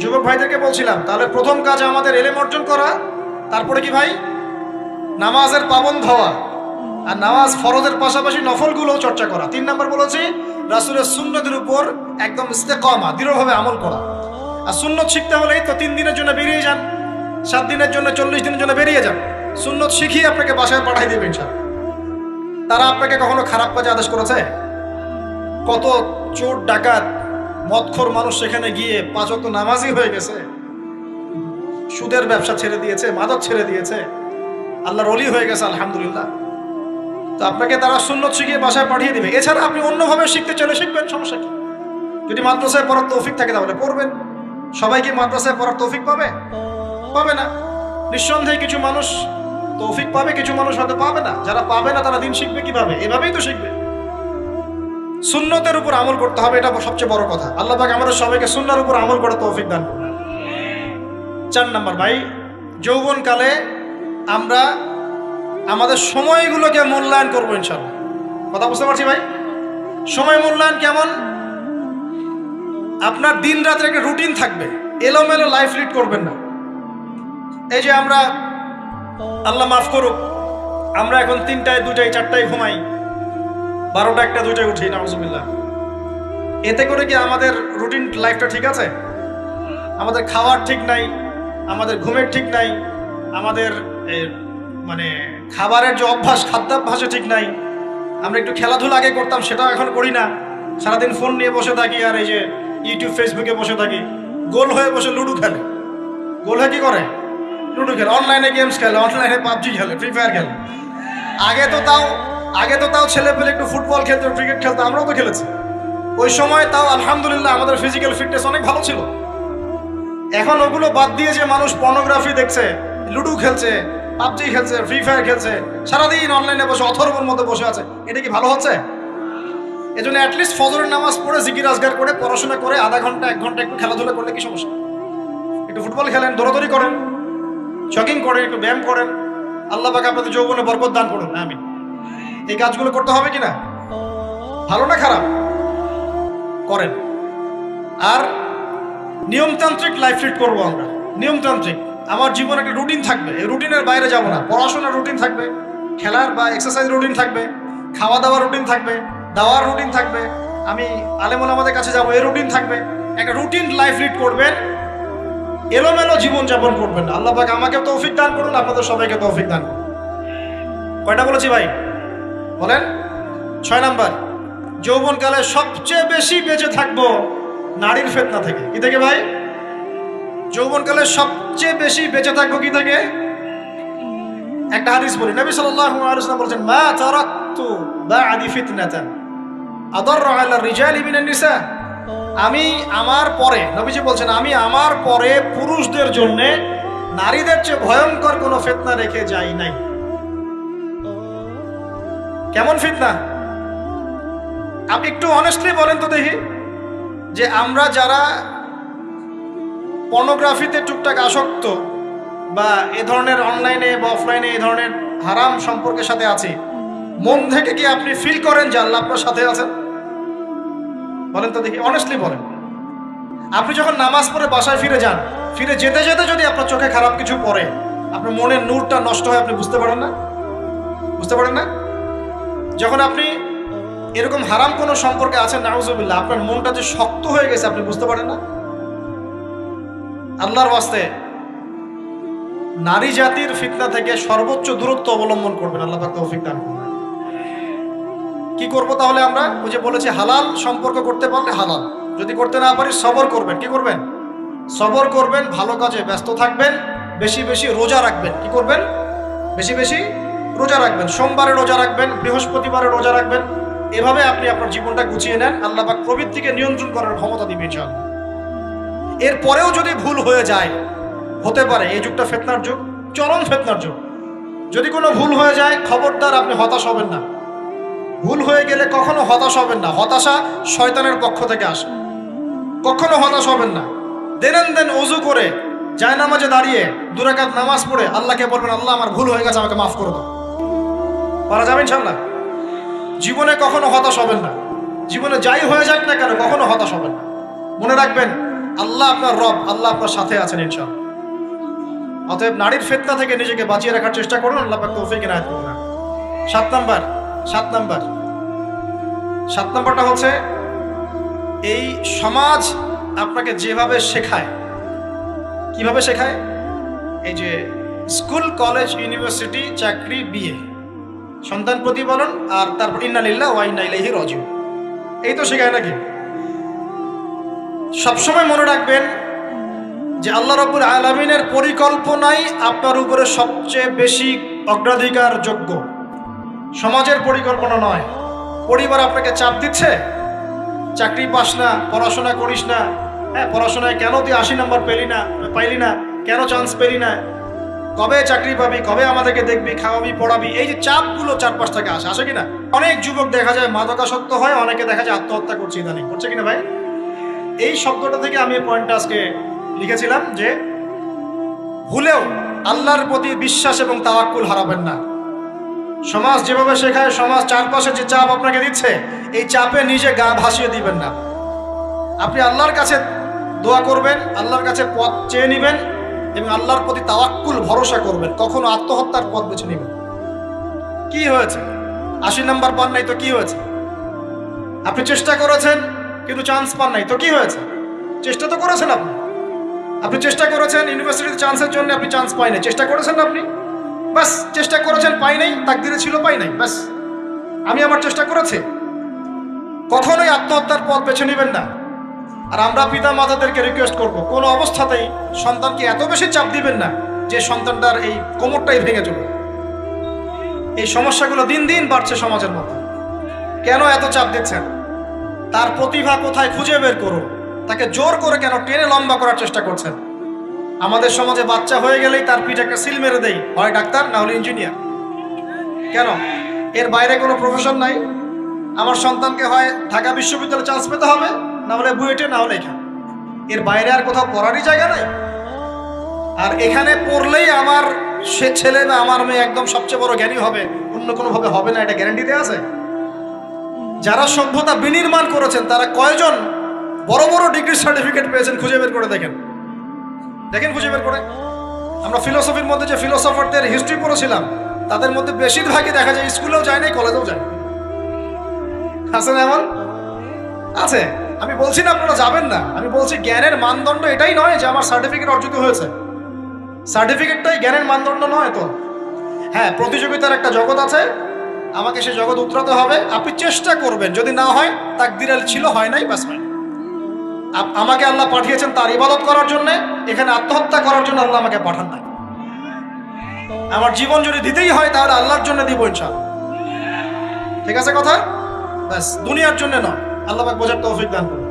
যুবক ভাইদেরকে বলছিলাম, তাহলে প্রথম কাজ আমাদের এলেম অর্জন করা, তারপরে কি ভাই? নামাজের পাবন হওয়া আর নামাজ ফরজের পাশাপাশি নফলগুলো চর্চা করা। তিন নম্বর বলেছি, রাসুলের সুন্নতের উপর একদম ইস্তেকমা, দৃঢ়ভাবে আমল করা। আর সুন্নত শিখতে হলেই তো তিন দিনের জন্য বেরিয়ে যান, সাত দিনের জন্য, চল্লিশ দিনের জন্য বেরিয়ে যান। সুন্নত শিখিয়ে আপনাকে বাসায় পাঠাই দেবেন সব তারা আপনাকে কখনো খারাপ কাজে আদেশ করেছে? কত চোর, ডাকাত মদখোর মানুষ সেখানে গিয়ে পাঁচ ওয়াক্ত নামাজি হয়ে গেছে। সুদের ব্যবসা ছেড়ে দিয়েছে, মাদক ছেড়ে দিয়েছে। আল্লাহর অলি হয়ে গেছে, আলহামদুলিল্লাহ। তো আপনাকে তারা সুন্নত শিখিয়ে বাসায় পাঠিয়ে দিবে। এছাড়া আপনি অন্যভাবে শিখতে চলে শিখবেন, সমস্যা কি? যদি মাদ্রাসায় পড়ার তৌফিক থাকে তাহলে পড়বেন। সবাই কি মাদ্রাসায় পড়ার তৌফিক পাবে? পাবে না। নিঃসন্দেহে কিছু মানুষ তৌফিক পাবে, কিছু মানুষ হয়তো পাবে না। যারা পাবে না তারা দিন শিখবে কীভাবে? এভাবেই তো শিখবে। সুন্নতের উপর আমল করতে হবে, এটা সবচেয়ে বড় কথা। আল্লাহ পাক আমাদের সবাইকে সুন্নার উপর আমল করে তৌফিক দান। চার নাম্বার, ভাই, যৌবনকালে আমরা আমাদের সময়গুলোকে মূল্যায়ন করব ইনশাল্লাহ কথা বুঝতে পারছি, ভাই? সময় মূল্যায়ন কেমন? আপনার দিন রাতের একটা রুটিন থাকবে, এলোমেলো লাইফ লিড করবেন না। এই যে আমরা, আল্লাহ মাফ করুক, আমরা এখন তিনটায়, দুটায়, চারটায় ঘুমাই। বারোটা একটা, দুইটায় উঠি, নাউজুবিল্লাহ। এতে করে কি আমাদের রুটিন লাইফটা ঠিক আছে? আমাদের খাওয়ার ঠিক নাই, আমাদের ঘুমের ঠিক নাই, আমাদের মানে খাবারের যে অভ্যাস, খাদ্যাভ্যাসে ঠিক নাই। আমরা একটু খেলাধুলা আগে করতাম, সেটাও এখন করি না। সারাদিন ফোন নিয়ে বসে থাকি আর এই যে ইউটিউব, ফেসবুকে বসে থাকি। গোল হয়ে বসে লুডো খেলে। গোল হয়ে কি করে? লুডো খেলে। অনলাইনে গেমস খেলে, অনলাইনে পাবজি খেলে, ফ্রি ফায়ার খেলে। আগে তো তাও আগে তো তাও ছেলে পেলে একটু ফুটবল খেলতো, ক্রিকেট খেলতো, আমরাও তো খেলেছি। ওই সময় তাও আলহামদুলিল্লাহ আমাদের ফিজিক্যাল ফিটনেস অনেক ভালো ছিল। এখন ওগুলো বাদ দিয়ে যে মানুষ পর্নোগ্রাফি দেখছে, লুডো খেলছে, পাবজি খেলছে ফ্রি ফায়ার খেলছে, সারাদিন অনলাইনে বসে, অথর্বর মধ্যে বসে আছে, এটা কি ভালো হচ্ছে? এজন্য অ্যাটলিস্ট ফজরের নামাজ পড়ে জিকির আজগার করে, পড়াশোনা করে, আধা ঘণ্টা, এক ঘণ্টা একটু খেলাধুলা করলে কি সমস্যা? একটু ফুটবল খেলেন, দৌড়াদৌড়ি করেন জগিং করেন, একটু ব্যায়াম করেন, আল্লাহ পাকে আপনাদের যৌবনে বরকত দান করুন আমি এই কাজগুলো করতে হবে কিনা? ভালো না খারাপ? করেন। আর নিয়মতান্ত্রিক লাইফ লিড করব আমরা। নিয়মতান্ত্রিক। আমার জীবনে একটা রুটিন থাকবে। এই রুটিনের বাইরে যাব না। পড়াশোনার রুটিন থাকবে। খেলার বা এক্সারসাইজ রুটিন থাকবে। খাওয়া দাওয়ার রুটিন থাকবে। দাওয়ার রুটিন থাকবে। আমি আলেমুল আমাদের কাছে যাব। এই রুটিন থাকবে। একটা রুটিন লাইফ লিড করবেন। এলোমেলো জীবনযাপন করবেন না। আল্লাহ পাক আমাকে তৌফিক দান করুন, আপনাদের সবাইকে তৌফিক দান কয়টা বলেছি ভাই? বলেন, ছয় নাম্বার, যৌবনকালে সবচেয়ে বেশি বেঁচে থাকব নারীর ফেতনা থেকে। কি থেকে ভাই? যৌবনকালে সবচেয়ে বেশি বেঁচে থাকব কি থেকে? একটা হাদিস বলি। নবী সাল্লাল্লাহু আলাইহি ওয়াসাল্লাম বলেছেন, মা তারাকতু বা'দি ফিতনাতান আদার আলা রিজালি মিনান নিসা। আমি আমার পরে, নবীজি বলছেন, আমি আমার পরে পুরুষদের জন্য নারীদের চেয়ে ভয়ঙ্কর কোনো ফিতনা রেখে যাই নাই। কেমন ফিতনা? আপনি একটু অনেস্টলি বলেন তো দেখি যে আমরা যারা পর্নোগ্রাফিতে টুকটাক আসক্ত বা এ ধরনের অনলাইনে বা অফলাইনে এই ধরনের হারাম সম্পর্কের সাথে আছি, মন থেকে কি আপনি ফিল করেন যে আল্লাহ আপনার সাথে আছেন? বলেন তো দেখি অনেস্টলি বলেন। আপনি যখন নামাজ পড়ে বাসায় ফিরে যান, ফিরে যেতে যেতে যদি আপনার চোখে খারাপ কিছু পড়ে, আপনার মনের নূরটা নষ্ট হয়, আপনি বুঝতে পারেন না? বুঝতে পারেন না? যখন আপনি এরকম হারাম কোনো সম্পর্কে আছেন, নাউজুবিল্লাহ, আপনার মনটা যে শক্ত হয়ে গেছে, আপনি বুঝতে পারেন না? আল্লাহর ওয়াস্তে নারী জাতির ফিতনা থেকে সর্বোচ্চ দূরত্ব অবলম্বন করবেন, আল্লাহ পাক তৌফিক দান করবেন কি করব তাহলে আমরা? ওই যে বলেছি, হালাল সম্পর্ক করতে পারলে হালাল। যদি করতে না পারি, সবর করবেন। কি করবেন? সবর করবেন, ভালো কাজে ব্যস্ত থাকবেন, বেশি বেশি রোজা রাখবেন। কি করবেন? বেশি বেশি রোজা রাখবেন, সোমবারে রোজা রাখবেন, বৃহস্পতিবারে রোজা রাখবেন। এভাবে আপনি আপনার জীবনটা গুছিয়ে নেন, আল্লাহ পাক প্রবৃত্তিকে নিয়ন্ত্রণ করার ক্ষমতা দিবে ইনশাআল্লাহ। এরপরেও যদি ভুল হয়ে যায়, হতে পারে, এই যুগটা ফেতনার যুগ, চরম ফেতনার যুগ। যদি কোনো ভুল হয়ে যায়, খবরদার আপনি হতাশ হবেন না। ভুল হয়ে গেলে কখনো হতাশ হবেন না। হতাশা শয়তানের পক্ষ থেকে আসে। কখনো হতাশ হবেন না। দেনেন দেন অজু করে, জায়নামাজে দাঁড়িয়ে, দুরাকাত নামাজ পড়ে, আল্লাহকে বলবেন, আল্লাহ, আমার ভুল হয়ে গেছে, আমাকে মাফ করে দাও। পারা যাবে ইনশাল্লাহ। জীবনে কখনো হতাশ হবেন না। জীবনে যাই হয়ে যাক না কেন, কখনো হতাশ হবেন না। মনে রাখবেন, আল্লাহ আপনার রব, আল্লাহ আপনার সাথে আছেন ইনশাল অতএব নারীর ফেতনা থেকে নিজেকে বাঁচিয়ে রাখার চেষ্টা করুন, আল্লাহ পাক তৌফিক করুন। সাত নাম্বার সাত নাম্বার। সাত নাম্বারটা হচ্ছে, এই সমাজ আপনাকে যেভাবে শেখায়, কীভাবে শেখায়? এই যে, স্কুল, কলেজ, ইউনিভার্সিটি, চাকরি, বিয়ে। সন্তান প্রতিপালন আর তারপর ইন্নালিল্লাহ ওয়াইনা ইলাইহি রাজিউন। এই তো শেখায় নাকি? সবসময় মনে রাখবেন যে আল্লাহ রব্বুল আলমিনের পরিকল্পনাই আপনার উপরে সবচেয়ে বেশি অগ্রাধিকার যোগ্য সমাজের পরিকল্পনা নয়। পরিবার আপনাকে চাপ দিচ্ছে, চাকরি পাস না, পড়াশোনা করিস না। হ্যাঁ পড়াশোনায় কেন তুই আশি নম্বর পেলি না, পাইলি না? কেন চান্স পেলি না? কবে চাকরি পাবি, কবে আমাদেরকে দেখবি, খাওয়াবি, পড়াবি, এই যে চাপগুলো চারপাশ থেকে আসে আসে কিনা? অনেক যুবক দেখা যায় মাদকাসক্ত হয়, অনেকে দেখা যায় আত্মহত্যা করছে ইদানিং। করছে কিনা ভাই? এই শব্দটা থেকে আমি পয়েন্টটা আজকে লিখেছিলাম যে, ভুলেও আল্লাহর প্রতি বিশ্বাস এবং তাওয়াক্কুল হারাবেন না। সমাজ যেভাবে শেখায়, সমাজ চারপাশে যে চাপ আপনাকে দিচ্ছে, এই চাপে নিজে গা ভাসিয়ে দিবেন না। আপনি আল্লাহর কাছে দোয়া করবেন, আল্লাহর কাছে পথ চেয়ে নেবেন এবং আল্লাহর প্রতি তাওয়াক্কুল, ভরসা করবেন। কখনো আত্মহত্যার পথ বেছে নেবেন। কি হয়েছে? আশি নাম্বার পান নাই তো কি হয়েছে? আপনি চেষ্টা করেছেন, কিন্তু চান্স পান নাই। তো কি হয়েছে? চেষ্টা তো করেছেন আপনি। আপনি চেষ্টা করেছেন ইউনিভার্সিটিতে চান্সের জন্য আপনি চান্স পাই নাই। চেষ্টা করেছেন আপনি? বাস চেষ্টা করেছেন, পাই নাই, তাকদিরে ছিল, পাই নাই। বাস আমি আমার চেষ্টা করেছি। কখনোই আত্মহত্যার পথ বেছে নেবেন না। আর আমরা পিতা মাতাদেরকে রিকোয়েস্ট করব, কোনো অবস্থাতেই সন্তানকে এত বেশি চাপ দিবেন না যে সন্তানটার এই কোমরটাই ভেঙে চলবে এই সমস্যাগুলো দিন দিন বাড়ছে সমাজের মধ্যে। কেন এত চাপ দিচ্ছেন? তার প্রতিভা কোথায় খুঁজে বের করুন। তাকে জোর করে কেন টেনে লম্বা করার চেষ্টা করছেন? আমাদের সমাজে বাচ্চা হয়ে গেলেই তার পিঠে একটা সিল মেরে দেয় হয় ডাক্তার, না হলে ইঞ্জিনিয়ার। কেন? এর বাইরে কোনো প্রফেশন নাই? আমার সন্তানকে হয় ঢাকা বিশ্ববিদ্যালয়ে চান্স পেতে হবে? না হলে বুয়েটে না হলে এখানে। এর বাইরে আর কোথাও পড়ারই জায়গা নাই? আর এখানে পড়লেই আমার সে ছেলে না আমার মেয়ে একদম সবচেয়ে বড় জ্ঞানী হবে, অন্য কোনোভাবে হবে না, এটা গ্যারান্টি দেওয়া আছে? যারা সভ্যতা বিনির্মাণ করেছেন, তারা কয়জন বড় বড় ডিগ্রি সার্টিফিকেট পেয়েছেন খুঁজে বের করে দেখেন? দেখেন খুঁজে বের করে? আমরা ফিলোসফির মধ্যে যে ফিলোসফারদের হিস্ট্রি পড়েছিলাম, তাদের মধ্যে বেশিরভাগই দেখা যায়, স্কুলেও যায় নাই কলেজেও যায়। আছে না এমন? আছে। আমি বলছি না আপনারা যাবেন না। আমি বলছি জ্ঞানের মানদণ্ড এটাই নয় যে আমার সার্টিফিকেট অর্জিত হয়েছে। সার্টিফিকেটটাই জ্ঞানের মানদণ্ড নয় তো। হ্যাঁ প্রতিযোগিতার একটা জগৎ আছে। আমাকে সে জগৎ উতরাতে হবে। আপনি চেষ্টা করবেন। যদি না হয় তাকদিরাল ছিল, হয় নাই, ব্যাস হয় আমাকে আল্লাহ পাঠিয়েছেন তার ইবাদত করার জন্য। এখানে আত্মহত্যা করার জন্য আল্লাহ আমাকে পাঠান নাই। আমার জীবন যদি দিতেই হয়, তাহলে আল্লাহর জন্য দিব ইনশাআল্লাহ। ঠিক আছে কথা? ব্যাস, দুনিয়ার জন্য নয়। আল্লাহ বোঝার তৌফিক দান করুন।